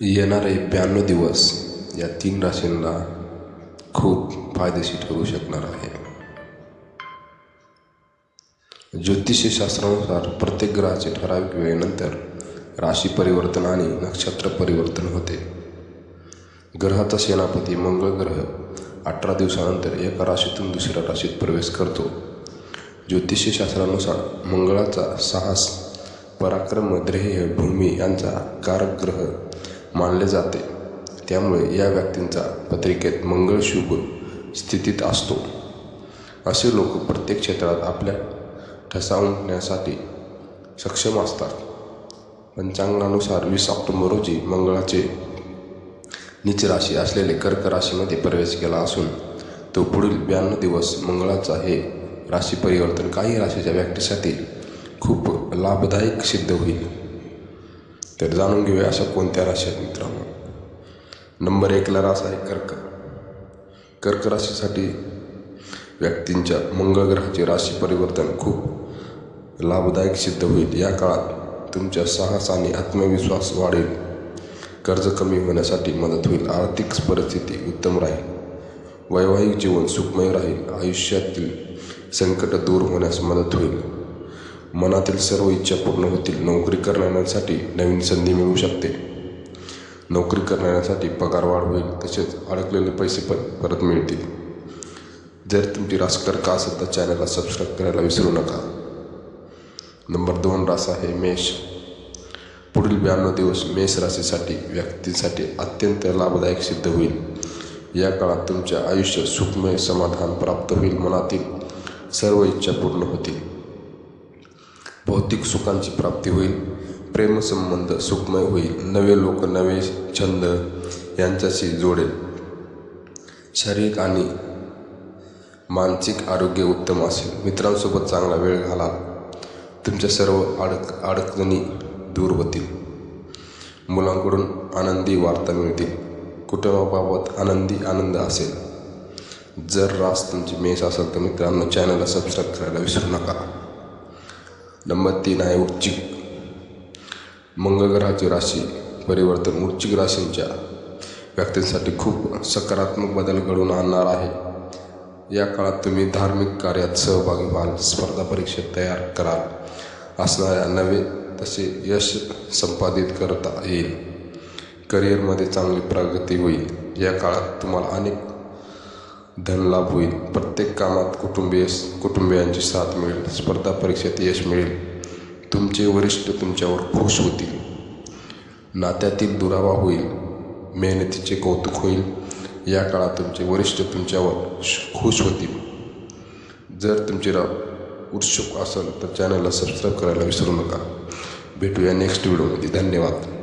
येणारे ब्याण्णव दिवस या तीन राशींना खूप फायदेशीर ठरू शकणार आहे. ज्योतिषशास्त्रानुसार प्रत्येक ग्रहाचे ठराविक वेळेनंतर राशी परिवर्तन आणि नक्षत्र परिवर्तन होते. ग्रहाचा सेनापती मंगळ ग्रह अठरा दिवसानंतर एका राशीतून दुसऱ्या राशीत प्रवेश करतो. ज्योतिषी शास्त्रानुसार मंगळाचा साहस पराक्रम ध्येय भूमी यांचा कारक ग्रह मानले जाते. त्यामुळे या व्यक्तींचा पत्रिकेत मंगळ शुभ स्थितीत असतो. असे लोक प्रत्येक क्षेत्रात आपल्या ठसावण्यासाठी सक्षम असतात. पंचांगानुसार वीस ऑक्टोबर रोजी मंगळाचे नीच राशी असलेले कर्क राशीमध्ये प्रवेश केला असून तो पुढील ब्याण्णव दिवस मंगळाचा हे राशी परिवर्तन काही राशीच्या व्यक्तीसाठी खूप लाभदायक सिद्ध होईल. तर जाणून घेऊया अशा कोणत्या राशी आहेत मित्रांनो. नंबर एकला रास आहे कर्क. कर्क राशीसाठी व्यक्तींच्या मंगळ ग्रहाचे राशी परिवर्तन खूप लाभदायक सिद्ध होईल. या काळात तुमच्या साहस आणि आत्मविश्वास वाढेल. कर्ज कमी होण्यासाठी मदत होईल. आर्थिक परिस्थिती उत्तम राहील. वैवाहिक जीवन सुखमय राहील. आयुष्यातील संकट दूर होण्यास मदत होईल. मनातील सर्व इच्छा पूर्ण होतील. नोकरी करणाऱ्यांसाठी नवीन संधी मिळू शकते. नोकरी करणाऱ्यांसाठी पगार वाढ होईल. तसेच अडकलेले पैसे पण परत मिळतील. जर तुमची रासकर का असेल तर चॅनलला सबस्क्राईब करायला विसरू नका. नंबर दोन रास आहे मेष. पुढील ब्याण्णव दिवस मेष राशीसाठी व्यक्तींसाठी अत्यंत लाभदायक सिद्ध होईल. या काळात तुमचे आयुष्य सुखमय समाधान प्राप्त होईल. मनातील सर्व इच्छा पूर्ण होतील. भौतिक सुखांची प्राप्ती होईल प्रेमसंबंध सुखमय होईल नवे लोक नवे छंद यांच्याशी जोडेल. शारीरिक आणि मानसिक आरोग्य उत्तम असेल. मित्रांसोबत चांगला वेळ घाला तुमच्या सर्व अडक अडचणी दूर होतील. मुलांकडून आनंदी वार्ता मिळतील. कुटुंबाबाबत आनंदी आनंद असेल. जर रास तुमची मेस असेल तर मित्रांनो चॅनलला सबस्क्राईब करायला विसरू नका. नंबर तीन आहे वृश्चिक मंगळग्रहाची राशी परिवर्तन वृश्चिक राशींच्या व्यक्तींसाठी खूप सकारात्मक बदल घडवून आणणार आहे. या काळात तुम्ही धार्मिक कार्यात सहभागी व्हाल स्पर्धा परीक्षेत तयार कराल असणाऱ्या नवे तसे यश संपादित करता येईल. करिअरमध्ये चांगली प्रगती होईल. या काळात तुम्हाला अनेक धनलाभ होईल. प्रत्येक कामात कुटुंबीय कुटुंबियांची साथ मिळेल. स्पर्धा परीक्षेत यश मिळेल. तुमचे वरिष्ठ तुमच्यावर खुश होतील. नात्यातील दुरावा होईल. मेहनतीचे कौतुक होईल. या काळात तुमचे वरिष्ठ तुमच्यावर खुश होतील. जर तुमचे राव उत्सुक असेल तर चॅनलला सबस्क्राईब करायला विसरू नका. भेटूया नेक्स्ट व्हिडिओमध्ये धन्यवाद.